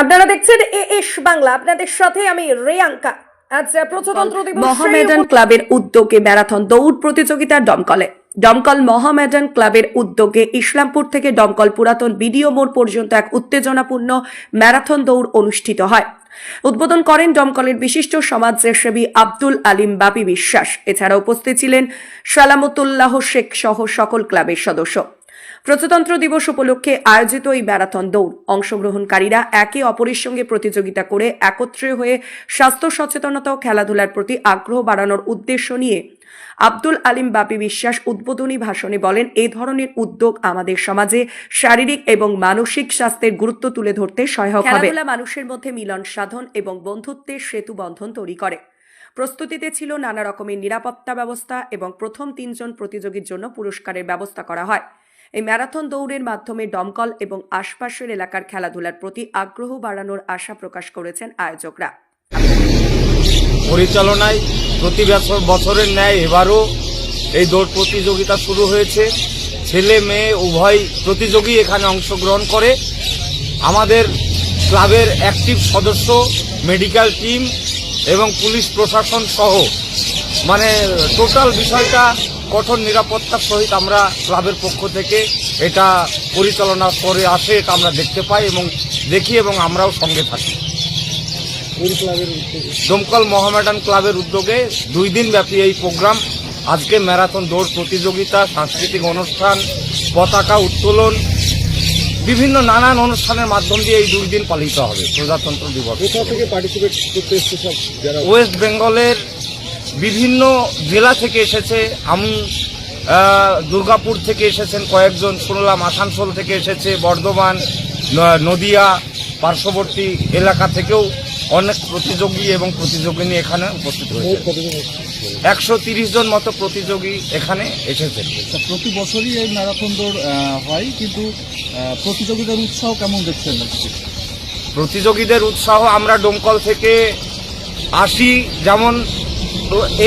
আপনারা দেখছেন A S Bangla. আপনাদের সাথে আমি রেয়াঙ্কা। আচ্ছা প্রজাতন্ত্র দিবস মহামেডান ক্লাবের উদ্যোগে ম্যারাথন দৌড় প্রতিযোগিতা দমকলে। দমকল মহামেডান ক্লাবের উদ্যোগে ইসলামপুর থেকে দমকল পুরাতন বিডিও মোড় পর্যন্ত এক উত্তেজনাপূর্ণ ম্যারাথন দৌড় অনুষ্ঠিত হয়। উদ্বোধন করেন দমকলের বিশিষ্ট সমাজসেবী আব্দুল আলিম বাপি বিশ্বাস। এছাড়া উপস্থিত ছিলেন সালামতুল্লাহ শেখ সহ সকল ক্লাবের সদস্য। প্রজাতন্ত্র দিবস উপলক্ষে আয়োজিত এই ম্যারাথন দৌড়। অংশগ্রহণকারীরা একে অপরের সঙ্গে প্রতিযোগিতা করে একত্রে হয়ে স্বাস্থ্য সচেতনতা ও খেলাধুলার প্রতি আগ্রহ বাড়ানোর উদ্দেশ্য নিয়ে আব্দুল আলিম বাপি বিশ্বাস উদ্বোধনী ভাষণে বলেন এই ধরনের উদ্যোগ আমাদের সমাজে শারীরিক এবং মানসিক স্বাস্থ্যের গুরুত্ব তুলে ধরতে সহায়ক হবে। মানুষের মধ্যে মিলন সাধন এবং বন্ধুত্বের সেতু বন্ধন তৈরি করে। প্রস্তুতিতে ছিল নানা রকমের নিরাপত্তা ব্যবস্থা এবং প্রথম তিনজন প্রতিযোগীর জন্য পুরস্কারের ব্যবস্থা করা হয়। এই ম্যারাথন দৌড়ের মাধ্যমে দমকল এবং আশপাশের এলাকার খেলাধুলার প্রতি আগ্রহ বাড়ানোর আশা প্রকাশ করেছেন আয়োজকরা। পরিচালনায় প্রতি বছর বছরের ন্যায় এবারও এই দৌড় প্রতিযোগিতা শুরু হয়েছে। ছেলে, মেয়ে, উভয় প্রতিযোগী এখানে অংশগ্রহণ করে। আমাদের ক্লাবের অ্যাক্টিভ সদস্য, মেডিকেল টিম এবং পুলিশ প্রশাসন সহ। মানে টোটাল বিষয়টা কঠোর নিরাপত্তার সহিত আমরা ক্লাবের পক্ষ থেকে এটা পরিচালনা করে আসে এটা আমরা দেখতে পাই এবং দেখি এবং আমরাও সঙ্গে থাকি। দমকল মোহামেডান ক্লাবের উদ্যোগে দুই দিন ব্যাপী এই প্রোগ্রাম। আজকে ম্যারাথন দৌড় প্রতিযোগিতা সাংস্কৃতিক অনুষ্ঠান পতাকা উত্তোলন বিভিন্ন নানান অনুষ্ঠানের মাধ্যম দিয়ে এই দুই দিন পালিত হবে প্রজাতন্ত্র দিবস। থেকে পার্টিসিপেট করতে ওয়েস্ট বেঙ্গলের বিভিন্ন জেলা থেকে এসেছে। আমি দুর্গাপুর থেকে এসেছেন কয়েকজন শুনলাম আসানসোল থেকে এসেছে বর্ধমান নদিয়া পার্শ্ববর্তী এলাকা থেকেও অনেক প্রতিযোগী এবং প্রতিযোগিনী এখানে উপস্থিত হয়েছে। একশো তিরিশ জন মতো প্রতিযোগী এখানে এসেছেন। তা প্রতি বছরই এই ম্যারাথন দৌড় হয় কিন্তু প্রতিযোগিতার উৎসাহ কেমন দেখছেন? প্রতিযোগীদের উৎসাহ আমরা ডোমকল থেকে আসি যেমন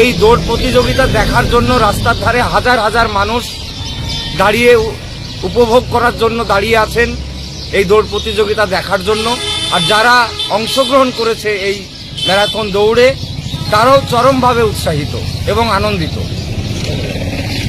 এই দৌড় প্রতিযোগিতা দেখার জন্য রাস্তার ধারে হাজার হাজার মানুষ দাঁড়িয়ে উপভোগ করার জন্য দাঁড়িয়ে আছেন এই দৌড় প্রতিযোগিতা দেখার জন্য। আর যারা অংশগ্রহণ করেছে এই ম্যারাথন দৌড়ে, তারাও চরমভাবে উৎসাহিত এবং আনন্দিত।